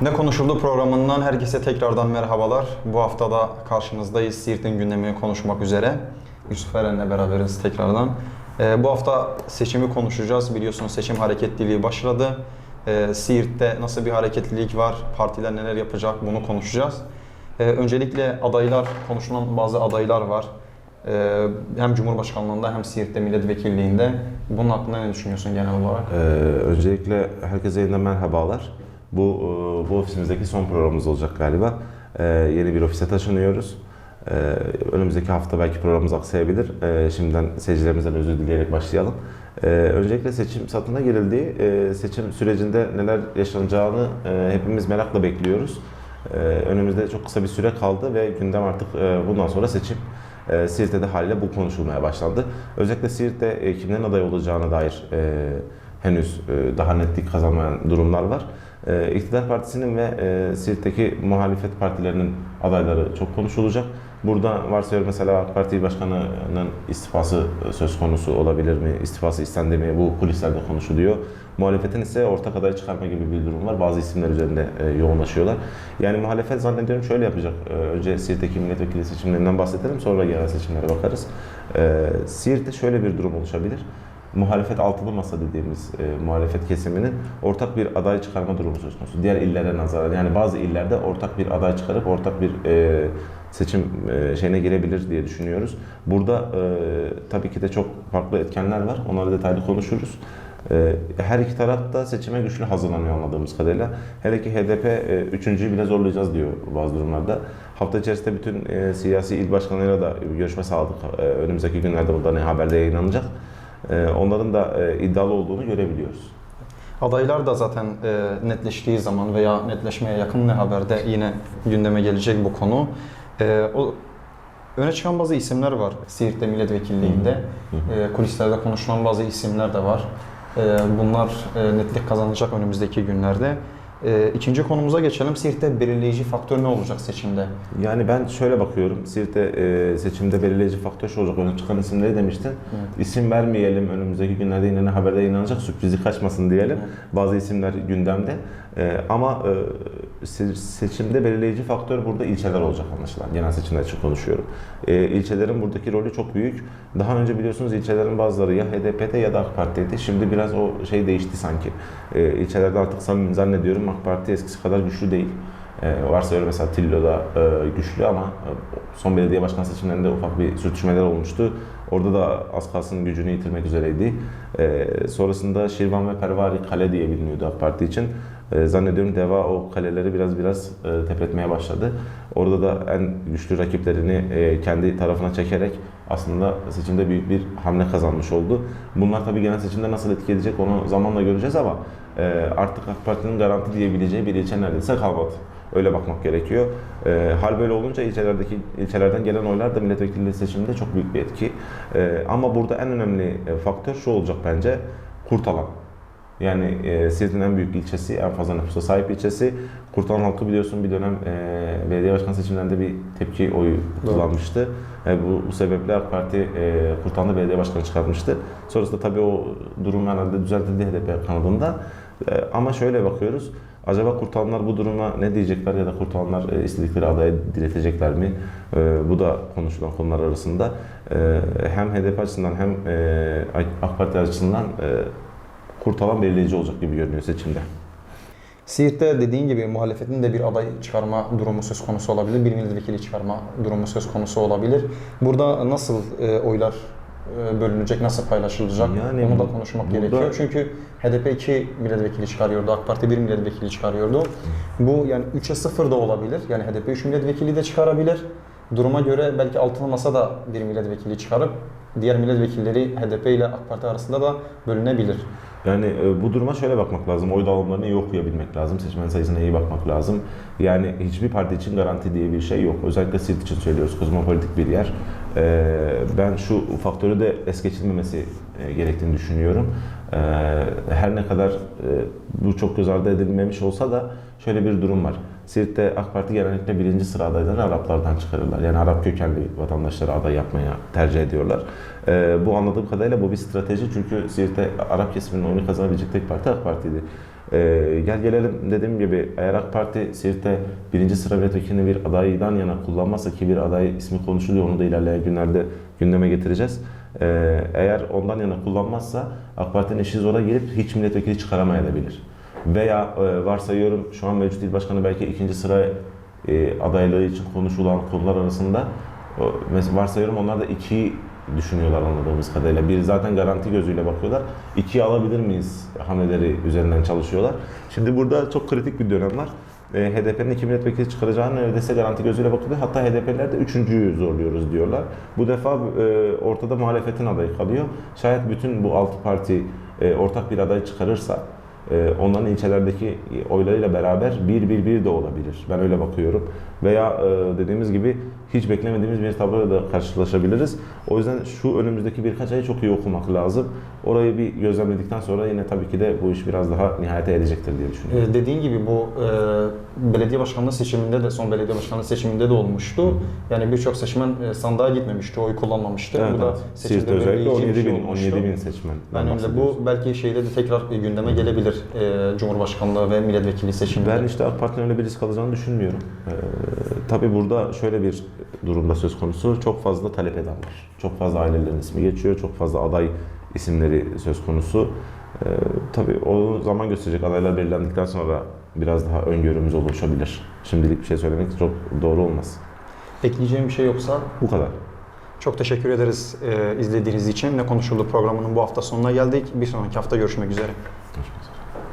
Ne Konuşuldu programından herkese tekrardan merhabalar. Bu hafta da karşınızdayız. Siirt'in gündemini konuşmak üzere. Yusuf Eren'le beraberiz tekrardan. Ee, bu hafta seçimi konuşacağız. Biliyorsunuz seçim hareketliliği başladı. Ee, Siirt'te nasıl bir hareketlilik var, partiler neler yapacak bunu konuşacağız. Ee, öncelikle adaylar, konuşulan bazı adaylar var. Ee, hem Cumhurbaşkanlığında hem Siirt'te milletvekilliğinde. Bunun hakkında ne düşünüyorsun genel olarak? Ee, öncelikle herkese yeniden merhabalar. Bu e, bu ofisimizdeki son programımız olacak galiba. Ee, yeni bir ofise taşınıyoruz. Ee, önümüzdeki hafta belki programımız aksayabilir. Şimdiden seyircilerimizden özür dileyerek başlayalım. Öncelikle seçim satına girildiği e, seçim sürecinde neler yaşanacağını e, hepimiz merakla bekliyoruz. Önümüzde çok kısa bir süre kaldı ve gündem artık e, bundan sonra seçim. E, Siirt'te de haliyle bu konuşulmaya başlandı. Özellikle Siirt'te e, kimlerin aday olacağına dair e, henüz e, daha netlik kazanmayan durumlar var. E, İktidar Partisi'nin ve e, Siirt'teki muhalefet partilerinin adayları çok konuşulacak. Burada varsayıyorum mesela AK Parti Başkanı'nın istifası söz konusu olabilir mi? İstifası istendi mi? Bu kulislerde konuşuluyor. Muhalefetin ise ortak aday çıkarma gibi bir durum var. Bazı isimler üzerinde e, yoğunlaşıyorlar. Yani muhalefet zannediyorum şöyle yapacak. E, önce Siirt'teki milletvekili seçimlerinden bahsedelim. Sonra genel seçimlere bakarız. E, şöyle bir durum oluşabilir muhalefet altılı masa dediğimiz e, muhalefet kesiminin ortak bir aday çıkarma durumu söz konusu. Diğer illere nazaran yani bazı illerde ortak bir aday çıkarıp ortak bir e, seçim e, şeyine girebilir diye düşünüyoruz. Burada e, tabii ki de çok farklı etkenler var. Onları detaylı konuşuruz. E, her iki taraf da seçime güçlü hazırlanıyor anladığımız kadarıyla. Hele ki HDP e, üçüncüyü bile zorlayacağız diyor bazı durumlarda. Hafta içerisinde bütün e, siyasi il başkanlarıyla da görüşme sağladık. E, önümüzdeki günlerde burada ne haberde yayınlanacak. E, onların da e, iddialı olduğunu görebiliyoruz. Adaylar da zaten e, netleştiği zaman veya netleşmeye yakın ne haberde yine gündeme gelecek bu konu. E, o öne çıkan bazı isimler var Siirt'te milletvekilliğinde. E, kulislerde konuşulan bazı isimler de var. E, bunlar e, netlik kazanacak önümüzdeki günlerde. E, ikinci konumuza geçelim. Siirt'te belirleyici faktör ne olacak seçimde? Yani ben şöyle bakıyorum. Siirt'te e, seçimde belirleyici faktör şu olacak. Öne çıkan isimleri demiştin. Evet. İsim vermeyelim. Önümüzdeki günlerde yine haberde yayınlanacak. Sürprizi kaçmasın diyelim. Evet. Bazı isimler gündemde. E, ama e, se- seçimde belirleyici faktör burada ilçeler olacak anlaşılan. Genel seçimler için konuşuyorum. E, ilçelerin buradaki rolü çok büyük. Daha önce biliyorsunuz ilçelerin bazıları ya HDP'de ya da AK Parti'ydi. Şimdi biraz o şey değişti sanki. E, ilçelerde artık zannediyorum AK Parti eskisi kadar güçlü değil. E, varsa öyle mesela Tillo'da e, güçlü ama e, son belediye başkan seçimlerinde ufak bir sürtüşmeler olmuştu. Orada da az kalsın gücünü yitirmek üzereydi. E, sonrasında Şirvan ve Pervari kale diye biliniyordu AK Parti için. E, zannediyorum Deva o kaleleri biraz biraz e, tepetmeye başladı. Orada da en güçlü rakiplerini e, kendi tarafına çekerek aslında seçimde büyük bir hamle kazanmış oldu. Bunlar tabii genel seçimde nasıl etki edecek onu zamanla göreceğiz ama e, artık AK Parti'nin garanti diyebileceği bir ilçe neredeyse kalmadı. Öyle bakmak gerekiyor. E, hal böyle olunca ilçelerdeki ilçelerden gelen oylar da milletvekilliği seçiminde çok büyük bir etki. E, ama burada en önemli e, faktör şu olacak bence. Kurtalan. Yani e, Siirt'in en büyük ilçesi, en fazla nüfusa sahip ilçesi. Kurtalan halkı biliyorsun bir dönem e, belediye başkan seçimlerinde bir tepki oyu kullanmıştı. E, bu, bu sebeple AK Parti e, Kurtalan'da belediye başkanı çıkartmıştı. Sonrasında tabii o durum herhalde düzeltildi HDP kanadında. E, ama şöyle bakıyoruz. Acaba kurtalanlar bu duruma ne diyecekler ya da kurtalanlar e, istedikleri adaya diretecekler mi? E, bu da konuşulan konular arasında. E, hem HDP açısından hem e, AK Parti açısından e, kurtalan belirleyici olacak gibi görünüyor seçimde. Siirt'te dediğin gibi muhalefetin de bir aday çıkarma durumu söz konusu olabilir. Bir milletvekili çıkarma durumu söz konusu olabilir. Burada nasıl e, oylar e, bölünecek, nasıl paylaşılacak Yani onu da konuşmak burada- gerekiyor. Çünkü HDP 2 milletvekili çıkarıyordu, AK Parti 1 milletvekili çıkarıyordu. Bu yani 3'e 0 da olabilir. Yani HDP 3 milletvekili de çıkarabilir. Duruma göre belki altılı masa da bir milletvekili çıkarıp diğer milletvekilleri HDP ile AK Parti arasında da bölünebilir. Yani e, bu duruma şöyle bakmak lazım. Oy dağılımlarını iyi okuyabilmek lazım. Seçmen sayısına iyi bakmak lazım. Yani hiçbir parti için garanti diye bir şey yok. Özellikle Siirt için söylüyoruz. Kozmopolitik bir yer. E, ben şu faktörü de es geçilmemesi e, gerektiğini düşünüyorum. E, her ne kadar e, bu çok göz ardı edilmemiş olsa da şöyle bir durum var. Siirt'te AK Parti genellikle birinci sıra Araplardan çıkarırlar. Yani Arap kökenli vatandaşları aday yapmaya tercih ediyorlar. Ee, bu anladığım kadarıyla bu bir strateji çünkü Siirt'te Arap kesiminin oyunu kazanabilecek tek parti AK Parti'ydi. Ee, gel gelelim dediğim gibi eğer AK Parti Siirt'te birinci sıra milletvekilini bir adaydan yana kullanmazsa ki bir aday ismi konuşuluyor onu da ilerleyen günlerde gündeme getireceğiz. Ee, eğer ondan yana kullanmazsa AK Parti'nin işi zora gelip hiç milletvekili çıkaramayabilir. Veya e, varsayıyorum şu an mevcut il başkanı belki ikinci sıra e, adaylığı için konuşulan konular arasında mesela varsayıyorum onlar da iki düşünüyorlar anladığımız kadarıyla. Bir zaten garanti gözüyle bakıyorlar. İkiyi alabilir miyiz hamleleri üzerinden çalışıyorlar. Şimdi burada çok kritik bir dönem var. E, HDP'nin iki milletvekili çıkaracağını neredeyse garanti gözüyle bakılıyor. Hatta HDP'liler de üçüncüyü zorluyoruz diyorlar. Bu defa e, ortada muhalefetin adayı kalıyor. Şayet bütün bu altı parti e, ortak bir aday çıkarırsa e, onların ilçelerdeki oylarıyla beraber 1-1-1 de olabilir. Ben öyle bakıyorum. Veya e, dediğimiz gibi hiç beklemediğimiz bir tabloyla da karşılaşabiliriz. O yüzden şu önümüzdeki birkaç ayı çok iyi okumak lazım. Orayı bir gözlemledikten sonra yine tabii ki de bu iş biraz daha nihayete edecektir diye düşünüyorum. Ee, dediğin gibi bu e, belediye başkanlığı seçiminde de son belediye başkanlığı seçiminde de olmuştu. Yani birçok seçmen e, sandığa gitmemişti, oy kullanmamıştı. Evet, bu da evet. seçimde Siirt'te özellikle belirleyici bir 17 şey bin, olmuştu. 17 bin seçmen. Yani bu belki şeyde de tekrar gündeme gelebilir e, Cumhurbaşkanlığı ve milletvekili seçiminde. Ben işte AK Parti'nin öyle bir risk alacağını düşünmüyorum. Ee, tabii burada şöyle bir durumda söz konusu. Çok fazla talep eden var. Çok fazla ailelerin ismi geçiyor. Çok fazla aday isimleri söz konusu. Ee, tabii o zaman gösterecek adaylar belirlendikten sonra biraz daha öngörümüz oluşabilir. Şimdilik bir şey söylemek çok doğru olmaz. Ekleyeceğim bir şey yoksa Bu kadar. çok teşekkür ederiz e, izlediğiniz için. Ne konuşuldu programının bu hafta sonuna geldik. Bir sonraki hafta görüşmek üzere.